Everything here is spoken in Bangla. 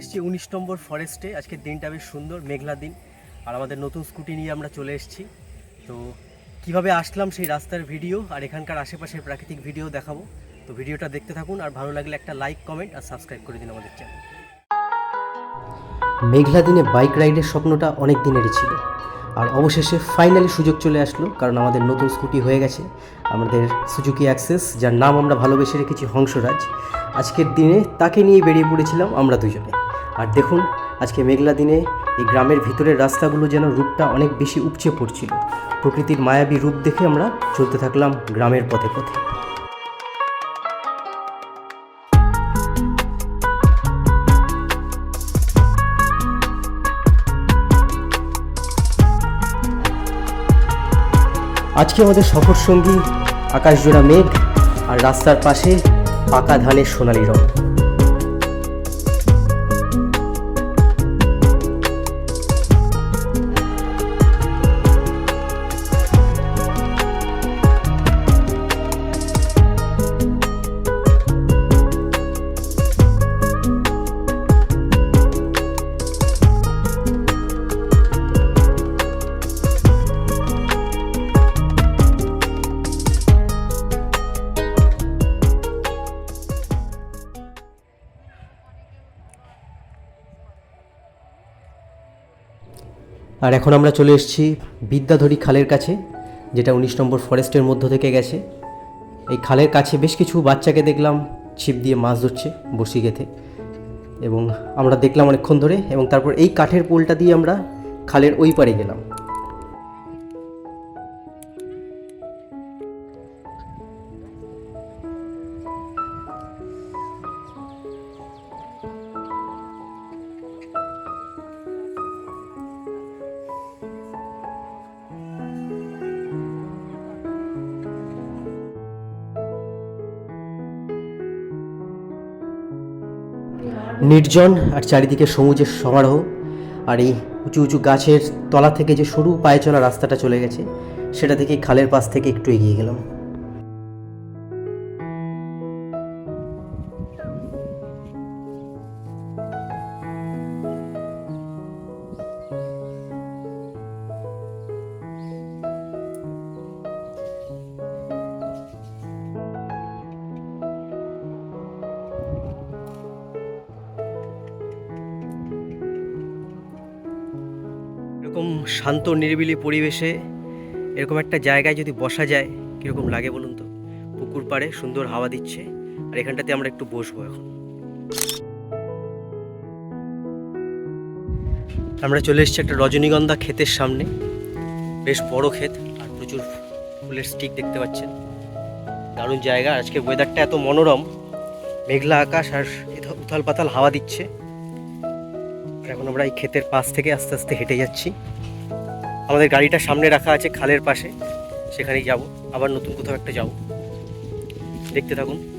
এসেছি উনিশ নম্বর ফরেস্টে আজকের দিনটা বেশ সুন্দর, মেঘলা দিন। আর আমাদের নতুন স্কুটি নিয়ে আমরা চলে এসেছি। তো কীভাবে আসলাম সেই রাস্তার ভিডিও আর এখানকার আশেপাশের প্রাকৃতিক ভিডিও দেখাবো। তো ভিডিওটা দেখতে থাকুন আর ভালো লাগলে একটা লাইক কমেন্ট আর সাবস্ক্রাইব করে দিন আমাদের চ্যানেল মেঘলা দিনে বাইক রাইডের স্বপ্নটা অনেক দিনেরই ছিল। আর অবশেষে ফাইনালি সুযোগ চলে আসলো, কারণ আমাদের নতুন স্কুটি হয়ে গেছে। আমাদের সুজুকি অ্যাক্সেস যার নাম আমরা ভালোবেসে রেখেছি হংসরাজ। আজকের দিনে তাকে নিয়ে বেরিয়ে পড়েছিলাম আমরা দুজনে। আর দেখুন, আজকে মেঘলা দিনে এই গ্রামের ভিতরের রাস্তাগুলো যেন রূপটা অনেক বেশি উপচে পড়ছিল। প্রকৃতির মায়াবী রূপ দেখে আমরা চলতে থাকলাম গ্রামের পথে পথে। আজকে আমাদের সফর সঙ্গী আকাশজোড়া মেঘ আর রাস্তার পাশে পাকা ধানের সোনালি রং। আর এখন আমরা চলে এসেছি বিদ্যাধরী খালের কাছে, যেটা উনিশ নম্বর ফরেস্টের মধ্য থেকে গেছে। এই খালের কাছে বেশ কিছু বাচ্চাকে দেখলাম, ছিপ দিয়ে মাছ ধরছে বসি গেথে। এবং আমরা দেখলাম অনেকক্ষণ ধরে, এবং তারপর এই কাঠের পোলটা দিয়ে আমরা খালের ওই পারে গেলাম। নির্জন আর চারিদিকে সমুজের সমারোহ আর এই উঁচু উঁচু গাছের তলা থেকে যে সরু পায়ে চলা রাস্তাটা চলে গেছে, সেটা থেকে খালের পাশ থেকে একটু এগিয়ে গেলাম। এরকম শান্ত, নিরিবিলি পরিবেশে এরকম একটা জায়গায় যদি বসা যায়, কীরকম লাগে বলুন তো? পুকুর পাড়ে সুন্দর হাওয়া দিচ্ছে, আর এখানটাতে আমরা একটু বসবো এখন। আমরা চলে এসেছি একটা রজনীগন্ধা ক্ষেতের সামনে। বেশ বড় ক্ষেত, আর প্রচুর ফুলের স্টিক দেখতে পাচ্ছেন। দারুণ জায়গা আজকে ওয়েদারটা এত মনোরম। মেঘলা আকাশ, আর উথাল পাতাল হাওয়া দিচ্ছে। এখন আমরা এই ক্ষেতের পাশ থেকে আস্তে আস্তে হেঁটে যাচ্ছি। আমাদের গাড়িটা সামনে রাখা আছে খালের পাশে। সেখানেই যাব। আবার নতুন কোথাও একটা যাব। দেখতে থাকুন।